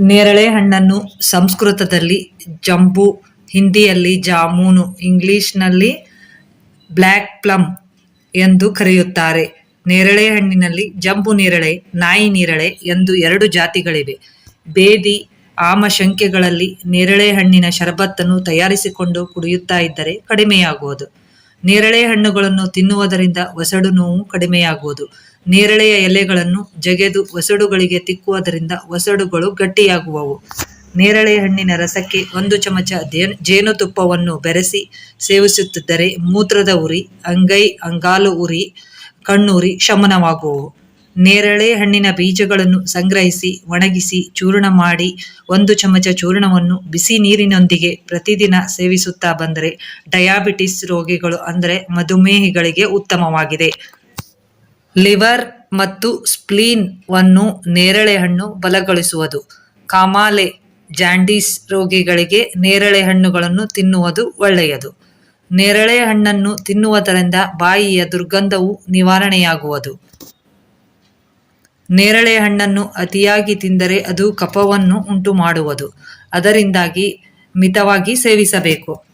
ನೇರಳೆ ಹಣ್ಣನ್ನು ಸಂಸ್ಕೃತದಲ್ಲಿ ಜಂಬು, ಹಿಂದಿಯಲ್ಲಿ ಜಾಮೂನು, ಇಂಗ್ಲಿಷ್ನಲ್ಲಿ ಬ್ಲ್ಯಾಕ್ ಪ್ಲಮ್ ಎಂದು ಕರೆಯುತ್ತಾರೆ. ನೇರಳೆ ಹಣ್ಣಿನಲ್ಲಿ ಜಂಬು ನೇರಳೆ, ನಾಯಿ ನೇರಳೆ ಎಂದು ಎರಡು ಜಾತಿಗಳಿವೆ. ಬೇದಿ ಆಮಶಂಕೆಗಳಲ್ಲಿ ನೇರಳೆ ಹಣ್ಣಿನ ಶರಬತ್ತನ್ನು ತಯಾರಿಸಿಕೊಂಡು ಕುಡಿಯುತ್ತಾ ಇದ್ದರೆ ಕಡಿಮೆಯಾಗುವುದು. ನೇರಳೆ ಹಣ್ಣುಗಳನ್ನು ತಿನ್ನುವುದರಿಂದ ಒಸಡು ನೋವು ಕಡಿಮೆಯಾಗುವುದು. ನೇರಳೆಯ ಎಲೆಗಳನ್ನು ಜಗೆದು ಒಸಡುಗಳಿಗೆ ತಿಕ್ಕುವುದರಿಂದ ಒಸಡುಗಳು ಗಟ್ಟಿಯಾಗುವವು. ನೇರಳೆ ಹಣ್ಣಿನ ರಸಕ್ಕೆ ಒಂದು ಚಮಚ ಜೇನ್- ಜೇನುತುಪ್ಪವನ್ನು ಬೆರೆಸಿ ಸೇವಿಸುತ್ತಿದ್ದರೆ ಮೂತ್ರದ ಉರಿ, ಅಂಗೈ, ಅಂಗಾಲು ಉರಿ, ಕಣ್ಣುರಿ ಶಮನವಾಗುವವು. ನೇರಳೆ ಹಣ್ಣಿನ ಬೀಜಗಳನ್ನು ಸಂಗ್ರಹಿಸಿ, ಒಣಗಿಸಿ, ಚೂರ್ಣ ಮಾಡಿ, ಒಂದು ಚಮಚ ಚೂರ್ಣವನ್ನು ಬಿಸಿ ನೀರಿನೊಂದಿಗೆ ಪ್ರತಿದಿನ ಸೇವಿಸುತ್ತಾ ಬಂದರೆ ಡಯಾಬಿಟಿಸ್ ರೋಗಿಗಳು ಅಂದರೆ ಮಧುಮೇಹಿಗಳಿಗೆ ಉತ್ತಮವಾಗಿದೆ. ಲಿವರ್ ಮತ್ತು ಸ್ಪ್ಲೀನ್ ವನ್ನು ನೇರಳೆ ಹಣ್ಣು ಬಲಗೊಳಿಸುವುದು. ಕಾಮಾಲೆ ಜಾಂಡೀಸ್ ರೋಗಿಗಳಿಗೆ ನೇರಳೆ ಹಣ್ಣುಗಳನ್ನು ತಿನ್ನುವುದು ಒಳ್ಳೆಯದು. ನೇರಳೆ ಹಣ್ಣನ್ನು ತಿನ್ನುವುದರಿಂದ ಬಾಯಿಯ ದುರ್ಗಂಧವು ನಿವಾರಣೆಯಾಗುವುದು. ನೇರಳೆ ಹಣ್ಣನ್ನು ಅತಿಯಾಗಿ ತಿಂದರೆ ಅದು ಕಫವನ್ನು ಉಂಟು ಮಾಡುವುದು ಅದರಿಂದಾಗಿ ಮಿತವಾಗಿ ಸೇವಿಸಬೇಕು.